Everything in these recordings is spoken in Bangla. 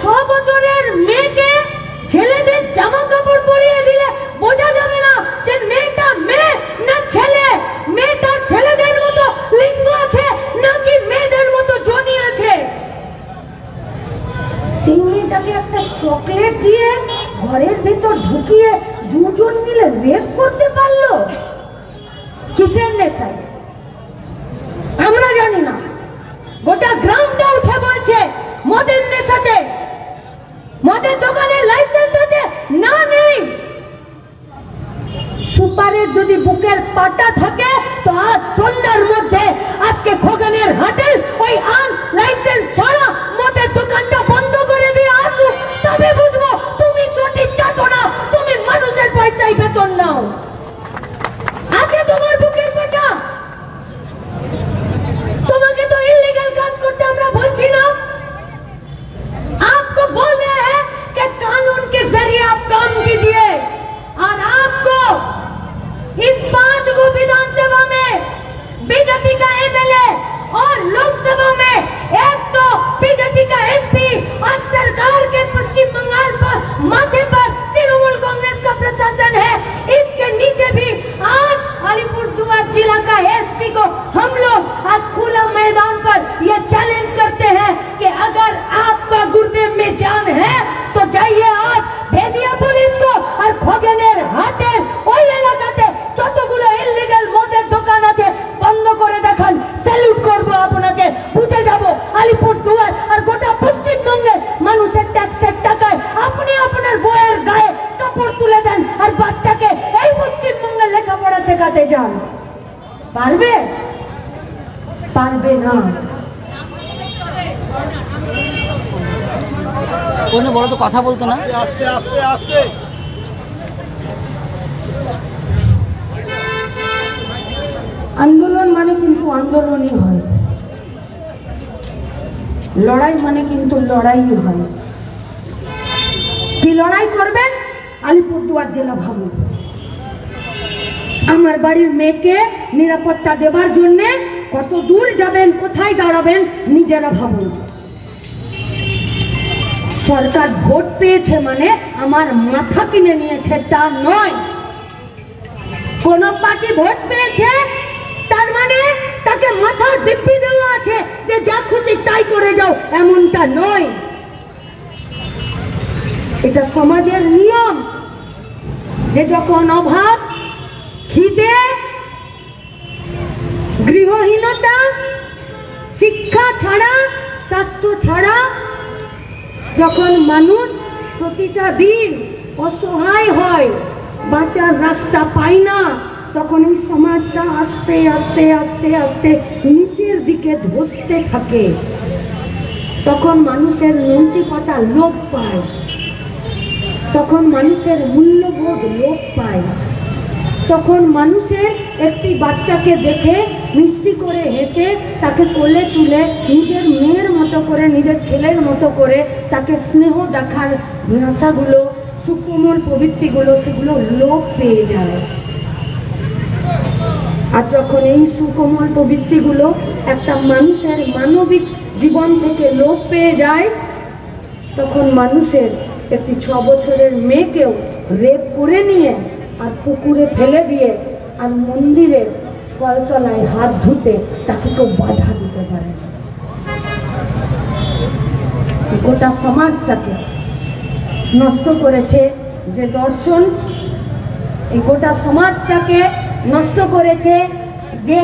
ছ বছরের মেয়েকে ছেলেদের জামা কাপড় পরিয়ে দিলে বোঝা যাবে না যে মেয়েটা মেয়ে না ছেলে। মেয়েটা ছেলেদের মতো লিঙ্গ আছে নাকি মেয়েদের মতো জনি আছে? সেই একটা চকলেট দিয়ে ঘরের ভেতর ঢুকিয়ে দুজন মিলে রেপ করতে পারল? কিসের নেশায়? আমরা জানি না। গোটা গ্রামটা পারবে? পারবে না। কোনো বড় তো কথা বলতো না? আস্তে আস্তে আস্তে আন্দোলন মানে কিন্তু আন্দোলনই হয়। লড়াই মানে কিন্তু লড়াই হয়। কি লড়াই করবেন আলিপুরদুয়ার জেলা ভাবুন। আমার বাড়ির মেয়েকে নিরাপত্তা দেওয়ার জন্যে কত দূর যাবেন, কোথায় দাঁড়াবেন, নিজেরা ভাবুন। সরকার ভোট পেয়েছে মানে আমার মাথা কিনে নিয়েছে, তা নয়। কোন পার্টি ভোট পেয়েছে, তার মানে তাকে মাথার দিব্যি দেওয়া আছে যে যা খুশি তাই করে যাও, এমনটা নয়। এটা সমাজের নিয়ম যে যখন অভাব খিদে, গৃহহীনতা, শিক্ষা ছাড়া, স্বাস্থ্য ছাড়া, যখন মানুষ প্রতিটা দিন অসহায় হয়, বাঁচার রাস্তা পায় না, তখন এই সমাজটা আস্তে আস্তে আস্তে আস্তে নিচের দিকে ধসতে থাকে। তখন মানুষের নৈতিকতা লোপ পায়। তখন মানুষের মূল্যবোধ লোপ পায়। তখন মানুষের একটি বাচ্চাকে দেখে মিষ্টি করে হেসে তাকে কোলে তুলে নিজের মেয়ের মতো করে, নিজের ছেলের মতো করে তাকে স্নেহ দেখার ভাষাগুলো, সুকোমল প্রবৃত্তিগুলো, সেগুলো লোপ পেয়ে যায়। আর যখন এই সুকোমল প্রবৃত্তিগুলো একটা মানুষের মানবিক জীবন থেকে লোপ পেয়ে যায়, তখন মানুষের একটি ছ বছরের মেয়েকেও রেপ করে নিয়ে আর পুকুরে ফেলে দিয়ে আর মন্দিরে কলতলায় হাত ধুতে তাকে কেউ বাধা দিতে পারে গোটা সমাজটাকে নষ্ট করেছে যে দর্শন, এই গোটা সমাজটাকে নষ্ট করেছে যে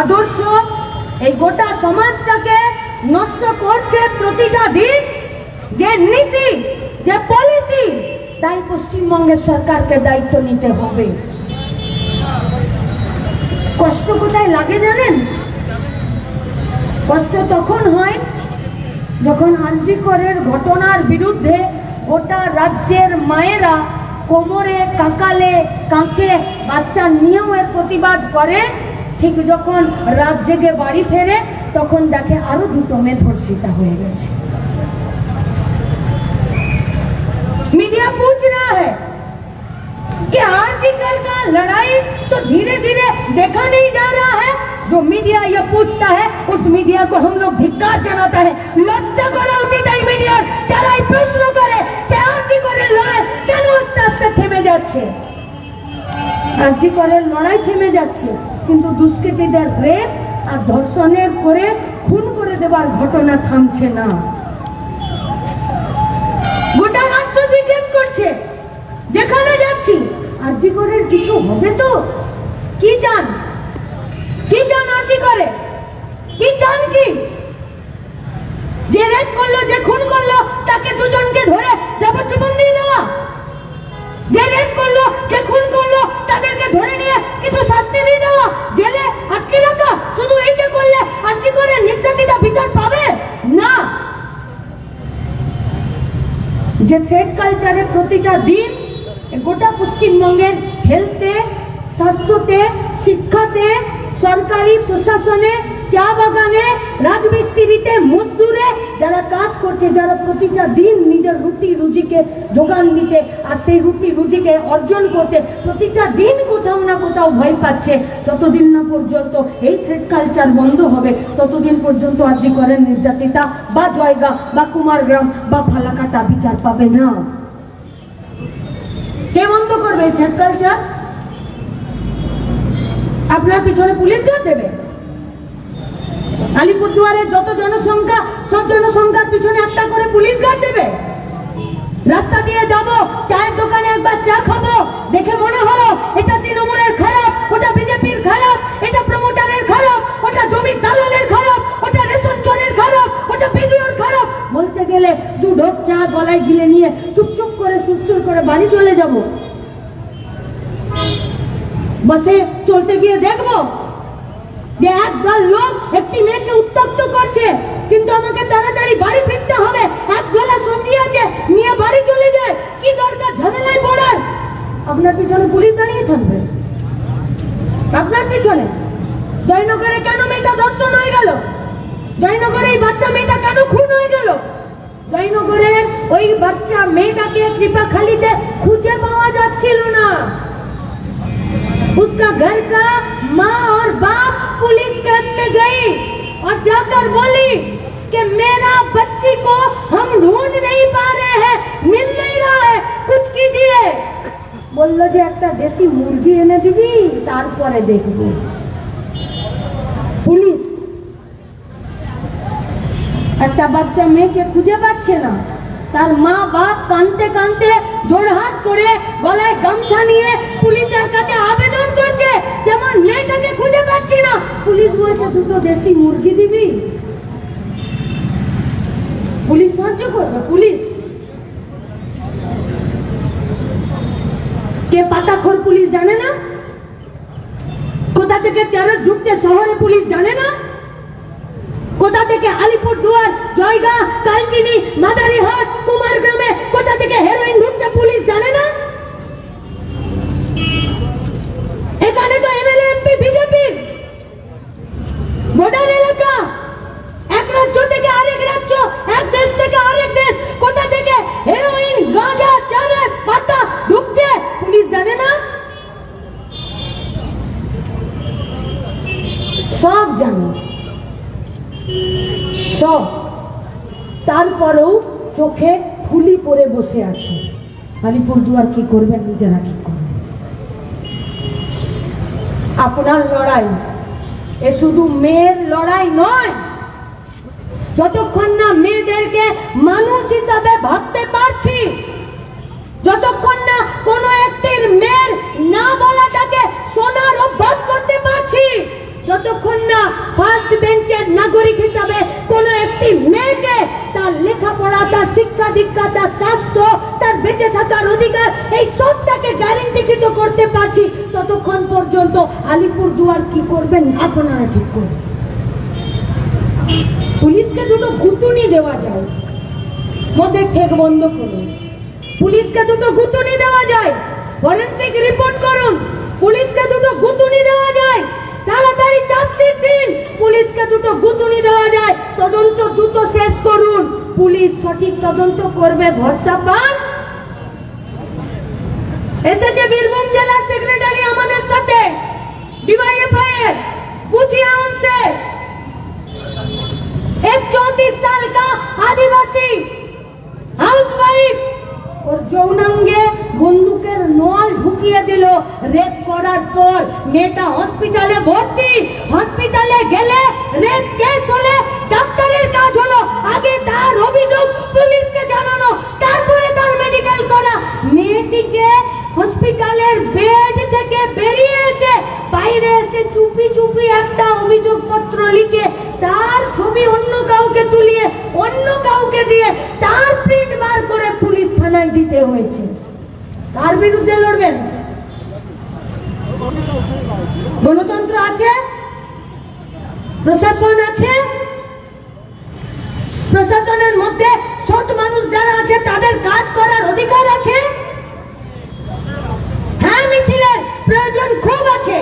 আদর্শ, এই গোটা সমাজটাকে নষ্ট করছে প্রতিটা দিন যে নীতি, যে পলিসি তাই পশ্চিমবঙ্গের সরকারকে দায়িত্ব নিতে হবে। কষ্ট কোথায় লাগে জানেন? কষ্ট তখন হয় যখন আরজি করের ঘটনার বিরুদ্ধে গোটা রাজ্যের মায়েরা কোমরে, কাকালে, কাঁকে বাচ্চা নিয়েও এর প্রতিবাদ করে, ঠিক যখন রাত জেগে বাড়ি ফেরে, তখন দেখে আরও দুটো মেয়ে ধর্ষিতা হয়ে গেছে। मीडिया पूछ रहा है कि आरजीकर का लड़ाई तो धीरे धीरे देखा नहीं जा रहा है। जो मीडिया ये पूछता है, उस मीडिया को हम लोग धिक्कार जनाता है। লজ্জা করা উচিত এই মিডিয়ার যারা এই প্রশ্ন করে যে আরজি করে লড়াই কেন আস্তে আস্তে থেমে যাচ্ছে আরজি করে লড়াই থেমে যাচ্ছে কিন্তু দুষ্কৃতীদের রেপ আর ধর্ষণের করে খুন করে দেবার ঘটনা থামছে না গোটা জিজ্ঞেস করছে, যেখানে যাচ্ছি? কিছু হবে তো? কি চান? কি চান আর্জি করে? কি চান কি? যে রেপ করল, যে খুন করল, তাকে দুজনকে ধরে দিয়ে দেওয়া। যে রেপ করল, যে খুন করল, তাদেরকে ধরে নিয়ে কিন্তু শাস্তি দিয়ে দেওয়া। জেলে আটকে রাখা, শুধু এইটা করলে আর্জি করে নির্যাতিতা বিচার পাবে না যে ফ্রেড কালচারে প্রতিটা দিন গোটা পশ্চিমবঙ্গের হেলথে স্বাস্থ্যতে শিক্ষাতে সরকারি প্রশাসনে চা বাগানে রাজমিস্ত্রিতে মজদুরে যারা কাজ করছে, যারা প্রতিটা দিন নিজের রুটি রুজিকে যোগান দিতে আর সেই রুটি রুজিকে অর্জন করতে প্রতিটা দিন কোথাও না কোথাও ভয় পাচ্ছে। যতদিন না পর্যন্ত এই থ্রেড কালচার বন্ধ হবে, ততদিন পর্যন্ত আর্জি করেন নির্যাতিতা বা জয়গা বা কুমারগ্রাম বা ফালাকাটা বিচার পাবে না। কে বন্ধ করবে এই থ্রেড কালচার আপনার পিছনে পুলিশ গার্ড দেবে? আলিপুরদুয়ারের যত জনসংখ্যা, সব জনসংখ্যার পিছনে একটা করে পুলিশ গার্ড দেবে। রাস্তা দিয়ে যাব, চায়ের দোকানে একবার চা খাব। দেখে মনে হলো, এটা তৃণমূলের খারাপ, ওটা বিজেপির খারাপ, এটা প্রমোটারের খারাপ, ওটা জমির দালালের খারাপ, ওটা রেশন চোরের খারাপ, ওটা বিডিওর খারাপ। বলতে গেলে দু ঢোক চা গলায় গিলে নিয়ে চুপচুপ করে সুরসুর করে বাড়ি চলে যাব। বাসে চলতে গিয়ে দেখব যে একদল লোক একটি মেয়েকে উত্তপ্ত করছে, কিন্তু আমাকে তাড়াতাড়ি বাড়ি ফিরতে হবে। এক ঝোলা সঙ্গী আছে, নিয়ে বাড়ি চলে যায়। কি দরকার ঝামেলায় পড়ার? আপনার পিছনে পুলিশ দাঁড়িয়ে থাকবে। আপনার পিছনে। জয়নগরে কেন মেয়েটা দর্শন হয়ে গেল? জয়নগরে এই বাচ্চা মেয়েটা কেন খুন হয়ে গেল? জয়নগরের ওই বাচ্চা মেয়েটাকে কৃপাখালিতে খুঁজে পাওয়া যাচ্ছিল না। उसका घर का माँ और बाप पुलिस कैंप में गई और जाकर बोली कि मेरा बच्ची को हम ढूंढ नहीं पा रहे हैं मिल नहीं रहा है कुछ कीजिए বললো যে একটা দেশি মুরগি এনে দিবি তারপরে দেখবো পুলিশ একটা বাচ্চা মেয়েকে খুঁজে পাচ্ছে না তার মা বাপ কানতে কানতে জোড়হাত করে গলায় গামছা নিয়ে পুলিশের কাছে আবেদন করছে যে আমার মেয়েটাকে খুঁজে পাচ্ছি না। পুলিশ বলছে, দুটো দেশি মুরগি দিবি? পুলিশ সাহায্য করবে, পুলিশ। কে পাতাখোর পুলিশ জানে না? কোথা থেকে চারস ঢুকছে শহরে পুলিশ জানে না? কোথা থেকে আলিপুর দুয়ার, জয়গা, কালচিনি, মাদারিহাট কুমারগ্রামে কোথা থেকে হেরোইন ঢুকছে পুলিশ জানে না? এখানে তো এমএলএ, এমপি, বিজেপি। বর্ডার এলাকা। এক রাজ্য থেকে আরেক রাজ্য, এক দেশ থেকে আরেক দেশ। কোথা থেকে হেরোইন গাঁজা চারস পাতা ঢুকছে পুলিশ জানে না সব জানে সব তারপরেও চোখে ফুলি পরে বসে আছে। আলিপুরদুয়ার কি করবেন নিজেরা কি করবেন আপনার লড়াই, এ শুধু মেয়ের লড়াই নয়, যতক্ষণ না মেয়েদেরকে মানুষ হিসাবে ভাবতে পারছি, যতক্ষণ না কোনো একটির মেয়ের না বলাটাকে সোনার অভ্যাস করতে পারছি, যতক্ষণ না ফার্স্ট বেঞ্চের নাগরিক হিসাবে একটি মেয়েকে তার লেখাপড়া, তার শিক্ষা দীক্ষা, তার স্বাস্থ্য, তার বেঁচে থাকার অধিকার, এই সবটাকে গ্যারেন্টিকৃত করতে পারছি। ততক্ষণ পর্যন্ত আলিপুর দুয়ার কি করবেন আপনারা ঠিক করবেন পুলিশকে দুটো গুতুনি দেওয়া যায়। মদের ঠেক বন্ধ করুন। পুলিশকে দুটো গুতুনি দেওয়া যায়। ফরেন্সিক রিপোর্ট করুন। পুলিশকে দুটো গুতুনি দেওয়া যায়। তাড়াতাড়ি চার্জশিট দিন পুলিশকে দুটো গুতুনি দেওয়া যায় তদন্ত দ্রুত শেষ করুন পুলিশ সঠিক তদন্ত করবে ভরসা পান এসেছে বীরভূম জেলার সেক্রেটারি আমাদের সাথে ডিওয়াইএফআই এর पूछिए उनसे एक चौतीस साल का आदिवासी হাউস ওয়াইফ ওর যৌনাঙ্গে বন্দুকের নল ঢুকিয়ে দিল। রেপ করার পর মেয়েটা হসপিটালে ভর্তি। হসপিটালে গেলে রেপ কেস হলে ডাক্তারের কাজ হলো আগে তার অভিযোগ পুলিশকে জানানো, তারপরে তার মেডিকেল করা। মেয়েটিকে হসপিটালের বেড থেকে বেরিয়ে এসে বাইরে এসে চুপি চুপি একটা অভিযোগ পত্র লিখে তার ছবি অন্য কাউকে তুলিয়ে, অন্য কাউকে দিয়ে তার প্রিন্ট বার করে পুলিশ থানায় দিতে হয়েছে। কার বিরুদ্ধে লড়বেন। গণতন্ত্র আছে, প্রশাসন আছে, প্রশাসনের মধ্যে সৎ মানুষ যারা আছে, তাদের কাজ করার অধিকার আছে। হ্যাঁ মিছিলের প্রয়োজন খুব আছে।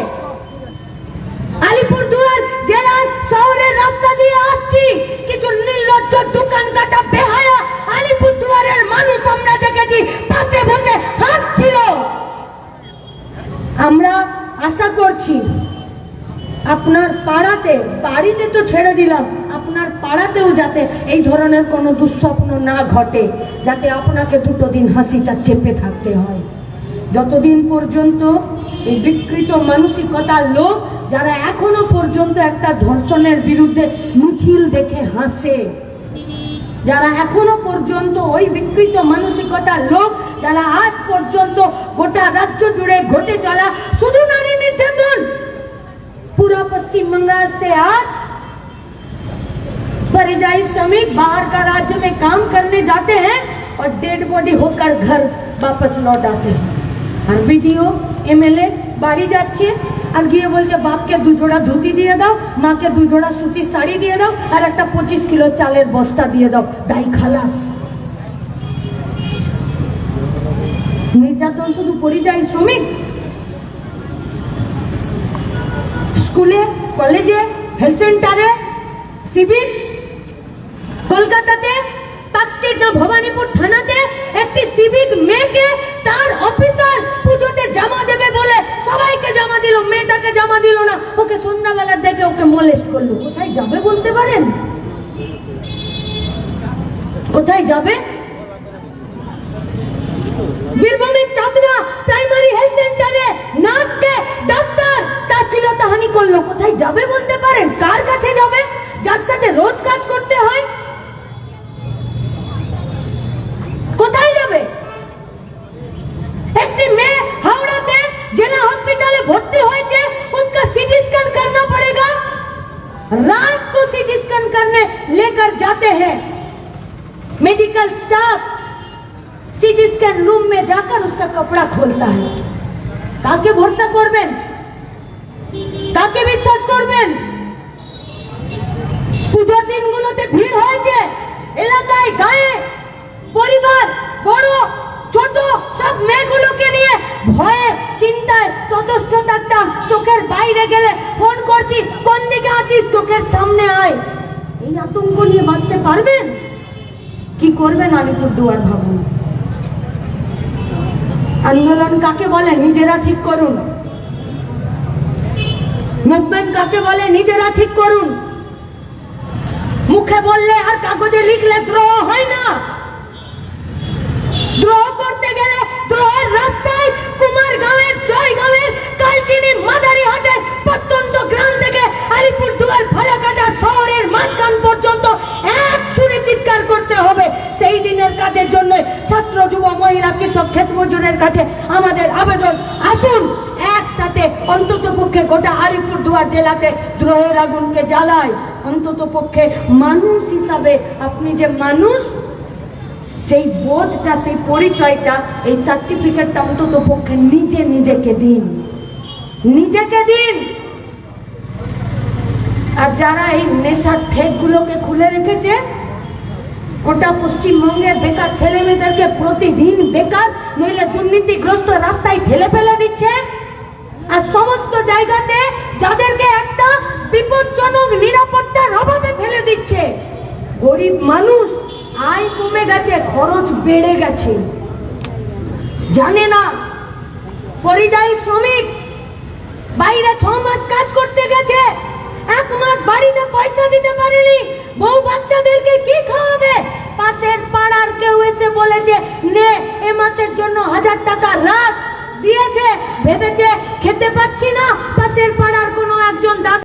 পাড়াতে, বাড়িতে তো ছেড়ে দিলাম। আপনার পাড়াতেও যাতে এই ধরনের কোনো দুঃস্বপ্ন না ঘটে, যাতে আপনাকে দুটো দিন হাসিটা চেপে থাকতে হয়। যতদিন পর্যন্ত এই বিকৃত মানসিকতার লোক, যারা এখনও পর্যন্ত একটা ধর্ষণের বিরুদ্ধে মিছিল দেখে হাসে, যারা এখনও পর্যন্ত ওই বিকৃত মানসিকতার লোক, যারা আজ পর্যন্ত গোটা রাজ্য জুড়ে ঘটে চলা শুধু নারী पूरा पश्चिम बंगाल से आज परिजाई श्रमिक बाहर का राज्य में काम करने जाते हैं और डेड बॉडी होकर घर वापस लौट आते हैं আর ভিডিও এমএলএ বাড়ি যাচ্ছে আর গিয়ে বলছে বাপকে দু জোড়া ধুতি দিয়ে দাও মাকে দু জোড়া সুতির শাড়ি দিয়ে দাও আর একটা পঁচিশ কিলো চালের বস্তা দিয়ে দাও দাই খালাস নির্যাতন শুধু পরিযায়ী শ্রমিক স্কুলে, কলেজে হেলথ সেন্টারে সিভিক কলকাতাতে ভবানীপুর থানাতে একটি সিভিক মেয়েকে তার অফিসার পুজোতে জামা দেবে বলে সবাইকে জামা দিল। মেয়েটাকে জামা দিল না। ওকে সন্ধ্যাবেলার দেখে ওকে মোলেস্ট করল। কোথায় যাবে বলতে পারেন? কোথায় যাবে? বীরভূমের চাতরা প্রাইমারি হেলথ সেন্টারে নার্সকে ডাক্তার অশ্লীলতা হানি করলো কোথায় যাবে বলতে পারেন কার কাছে যাবে যার সাথে রোজ কাজ করতে হয় কোথায় যাবে একটি মেয়ে হাওড়াতে জেলা হসপিটালে ভর্তি হয়েছে उसका सीटी स्कैन करना पड़ेगा रात को सीटी स्कैन करने लेकर जाते हैं medical staff CT scan room মে যাকার উসকা কপড়া খোলতা হ্যাঁ কাকে ভরসা করবেন কাকে বিশ্বাস করবেন? পুজোর দিনগুলোতে ভিড় হয়েছে। এলাকায় গায়ে, পরিবার, বড়, ছোট, সব মেয়েগুলোকে নিয়ে ভয়ে, চিন্তায় ততস্থ থাকতাম চোখের বাইরে গেলে ফোন করছি, কোন দিকে আছিস? চোখের সামনে আয়। এই আতঙ্ক নিয়ে বাঁচতে পারবেন? কি করবেন আলিপুরদুয়ার ভাবুন? আন্দোলন কাকে বলে? নিজেরা ঠিক করুন। মুভমেন্ট কাকে বলে? নিজেরা ঠিক করুন। মুখে বললে আর কাগজে লিখলে দ্রোহ হয় না। দ্রোহ করতে গেলে দ্রোহের রাস্তায় কুমারগাঁওয়ের জয়গাঁওয়ের কালচিনি মাদারি হাটের প্রত্যন্ত গ্রাম থেকে আলিপুর দুয়ার ফালাকাটা শহরের মাঝখান পর্যন্ত এক সুরে চিৎকার করতে হবে। সেই দিনের কাজের জন্য ছাত্র, যুব, মহিলা, কৃষক, ক্ষেত মজুরের কাছে আমাদের আবেদন। আসুন একসাথে অন্তত পক্ষে গোটা আলিপুর দুয়ার জেলাতে দ্রোহের আগুনকে জ্বালায়। অন্তত পক্ষে মানুষ হিসাবে আপনি যে মানুষ, সেই বোধটা, সেই পরিচয়টা, এই সার্টিফিকেটটা অন্তত পক্ষে নিজে নিজেকে দিন। নিজেকে দিন! আর যারা এই নেশার ঠেকগুলোকে খুলে রেখেছে, গোটা পশ্চিমবঙ্গের বেকার ছেলে মেয়েদেরকে প্রতিদিন বেকার, নইলে দুর্নীতিগ্রস্ত রাস্তায় ঠেলে ফেলে দিচ্ছে। আর সমস্ত জায়গাতে যাদেরকে একটা বিপজ্জনক নিরাপত্তার অভাবে ফেলে দিচ্ছে। গরিব মানুষ, আয় কমে গেছে, খরচ বেড়ে গেছে। জানে না, পরিযায়ী শ্রমিক বাইরে ছ মাস কাজ করতে গেছে। এক মাস বাড়িতে পয়সা দিতে পারেনি। বউ বাচ্চাদেরকে কি খাওয়াবে? পাশের পাড়ার কেউ এসে বলেছে, নে, এ মাসের জন্য হাজার টাকা রাখ দিয়েছে ভেবেছে খেতে পাচ্ছি না। পাশের পাড়ার কোনো একজন